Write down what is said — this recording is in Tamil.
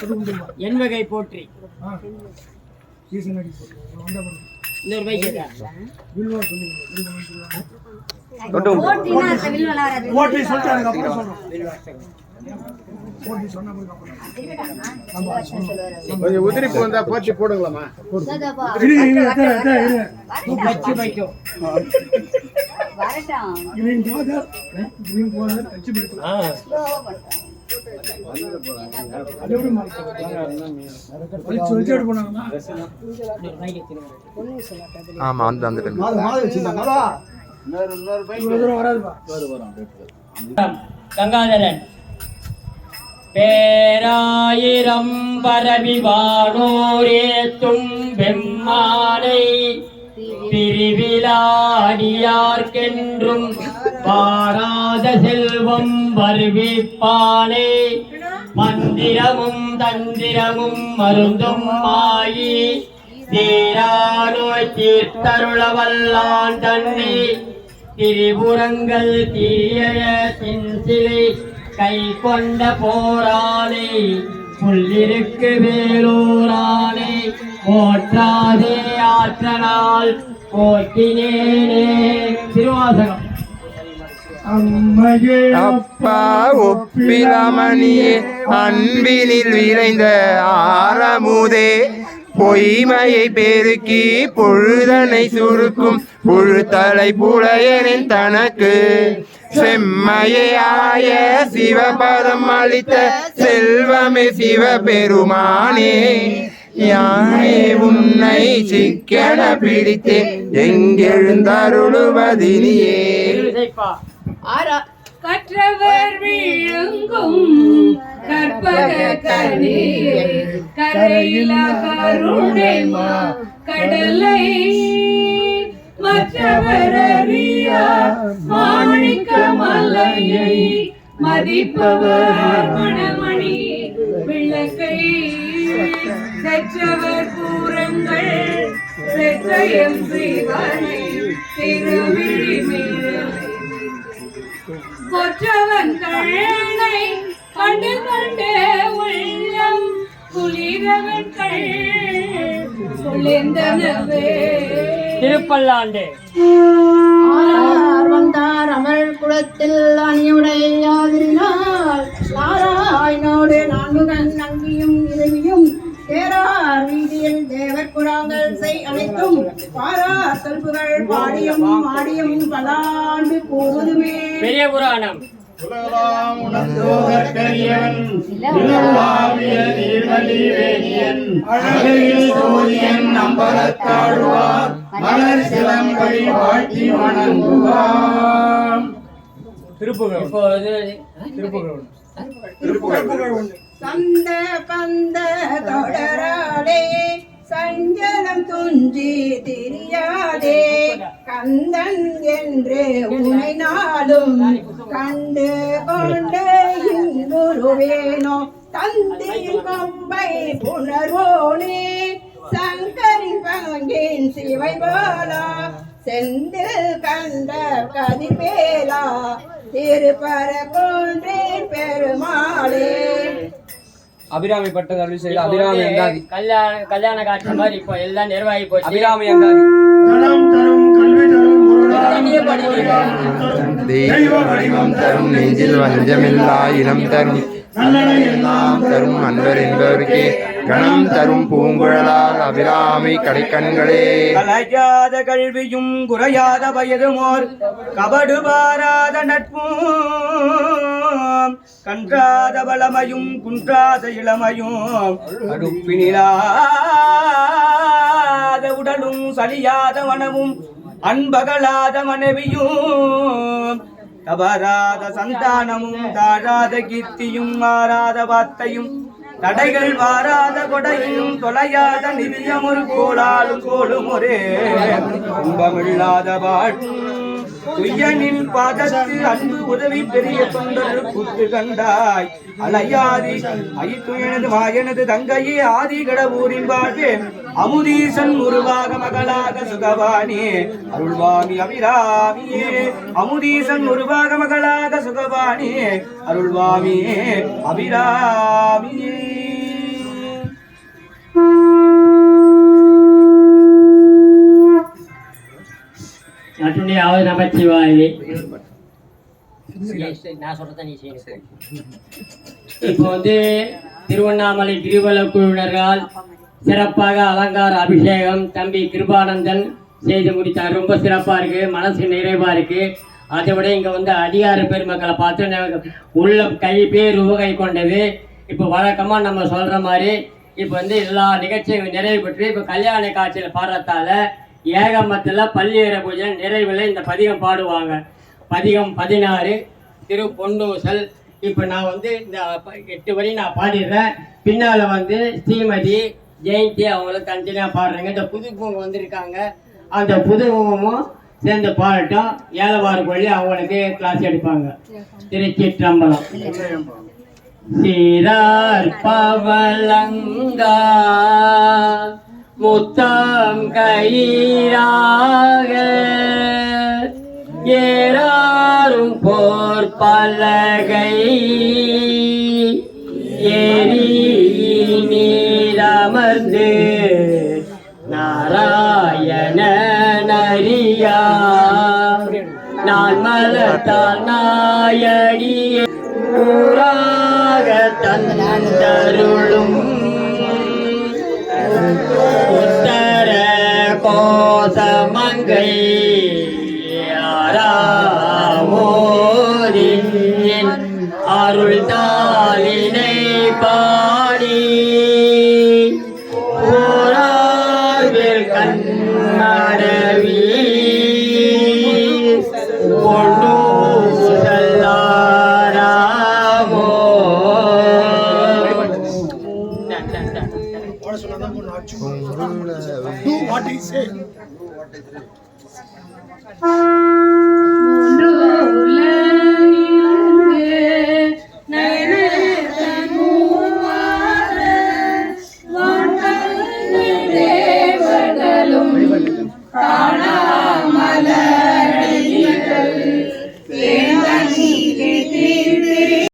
சொல்லுங்க. என் வகை போற்றி. இன்னொரு பைக் போற்றி சொல்லிட்டு அதுக்கு அப்புறம் சொல்றோம். கொஞ்சம் உதிரிப்பு வந்தா போச்சு போடுங்களாமா ஆமா வந்து வராதுப்பா கங்காதரன் பேராயிரம் பரவி வானோரே வெம்மானை பிரிவிலாடியார்க்கென்றும் பாராத செல்வம் வருவிப்பானே. மந்திரமும் தந்திரமும் மருந்தும் மாயி தீரானோய் தீர்த்தருளவல்லான் தன்னை திரிபுரங்கள் தீய சின்சிலை கை கொண்ட போராளி புள்ளிருக்கு வேலூரானே போற்றாதே ஆற்றனால் போற்றினேனே திருவாசகம். அம்மையே அப்பா ஒப்பிலமணியே அன்பினில் விளைந்த ஆரமுதே பொய்மையை பெருக்கி பொழுதனை சுருக்கும் புழுத்தலை புலையனின் தனக்கு. செம்மையாய சிவபதம் அளித்த செல்வமே சிவபெருமானே. யானே உன்னை சிக்கன பிடித்தேன் எங்கெழுந்தருளுவதினியே. கற்றவர் விழுங்கும் கற்பக கரையில கருணை மா கடலை. மற்றவர் மாணிக்க மலையை மதிப்பவர் மணமணி. விளக்கை பெற்றவர் பூரங்கள் திருவிழி கொற்றவன் கண்டு உள்ளம் குளிரவன் கண். குளிர்ந்தனவே திருப்பல்லாண்டு. வந்தார் அமர் குளத்தில் அணியுடையாதிரினால் நாராயணோடு நான்குகன் நங்கியும் இரவியும் தேரார் வீதியில் தேவர் புறாங்கள் செய் அனைத்தும். பாரார் கல்புகள் பாடியும் ஆடியும் பலாண்டு போவதுமே. பெரிய புராணம். உலகலாம் உணர்ந்தோதற்கரியவன் திருவாவிய நீர்மலி வேணியன் அழகில் சோதியன் அம்பலத்தாழ்வார். மலர் சிலம்படி வாழ்த்தி வணங்குவார். திருப்புகழ். இப்போது திருப்புகழ். சந்த பந்த தொடராடே சஞ்சலம் துஞ்சி திரியாதே. கந்தன் என்று உனை நாளும் கண்டு கொண்டு இன்புருவேனோ தந்தையின் கொம்பை புணர்வோனே. சங்கரின் பங்கின் சிவை பாலா செந்தில் கண்ட கதிர்வேலா திருப்பர கொன்றேன் பெருமாளே. அபிராமி பட்டது அருள் செய்த அபிராமி கல்யாண கல்யாண காட்சி மாதிரி இப்போ எல்லாம் நிர்வாகி போச்சு. அபிராமி அந்தாதி தனம் தரும் கல்வி தரும் பொருளாதாரம் தரும் தெய்வ வடிவம் தரும் நெஞ்சில் வஞ்சமில்லா இனம் தரும். எல்லாம் தரும் அன்பர் என்பவருக்கே. கணம் தரும் பூங்குழலால் அபிராமி கடைக்கண்களே. கலையாத கல்வியும் குறையாத வயதுமோர் கபடு பாராத நட்பும். கன்றாத வளமையும் குன்றாத இளமையும். அடுப்பினிலாத உடலும் சலியாத மனமும். அன்பகலாத மனைவியும் தவறாத சந்தானமும் தாழாத கீர்த்தியும் மாறாத வார்த்தையும் தடைகள் வாராத கொடையும் தொலையாத நிதியம் ஒரு கோளாலும் கோலும் ஒரே இன்பமில்லாத வாழ்வும் துய்யனின் பாதத்து அன்பு உதவி பெரிய தொண்டர் புத்து கண்டாய். அலையாதி ஐத்துயனது மாயனது தங்கையே ஆதி கடவுரின் வாழ்வே. அமுதீசன் உருவாக மகளாக சுகவாணி அருள்வாமி அபிராமியே. அமுதீசன் உருவாக மகளாக சுகவாணி அருள்வாமியே அபிராமியே. நட்டுண்டியாவது நமச்சிவாயே நான் சொல்றத நீ செய்யணும் இப்போ வந்து திருவண்ணாமலை கிரிவல குழுவினரால் சிறப்பாக அலங்கார அபிஷேகம் தம்பி கிருபானந்தன் செய்து முடித்தார் ரொம்ப சிறப்பாக இருக்கு மனசு நிறைவா இருக்கு அதை விட இங்கே வந்து அதிகார பெருமக்களை பார்த்து உள்ள கை பேர் உவகை கொண்டது இப்போ வழக்கமாக நம்ம சொல்கிற மாதிரி இப்போ வந்து எல்லா நிகழ்ச்சியும் நிறைவு பெற்று இப்போ கல்யாண காட்சியில் பாடுறதால ஏகமத்தில் பள்ளியற பூஜை நிறைவில் இந்த பதிகம் பாடுவாங்க. பதிகம் பதினாறு திரு பொன்னூசல். இப்போ நான் வந்து இந்த எட்டு வரி நான் பாடிடுறேன். பின்னால் வந்து ஸ்ரீமதி ஜெயந்தி அவங்கள தனித்தனியாக பாடுறாங்க. இந்த புது வந்திருக்காங்க. அந்த புது சேர்ந்து பாடட்டும். ஏலவாறு கொள்ளி அவங்களுக்கு கிளாஸ் எடுப்பாங்க. திருச்சிற்றம்பலம். சீரார் பவலங்கா முத்தம் கயிறாக. ஏறாரும் போர் பலகை. ஏறி நீரமர்ந்து நாராயண நரியா நான் மலத்தால் நாயடியே. ஊராக தந்தருளும் உத்தர கோசமங்கை ஆராமோதின் அருள் தாளினை பாடி போராவில் கண்ணடவி கொண்டு செல்லாராமோ Do what he said.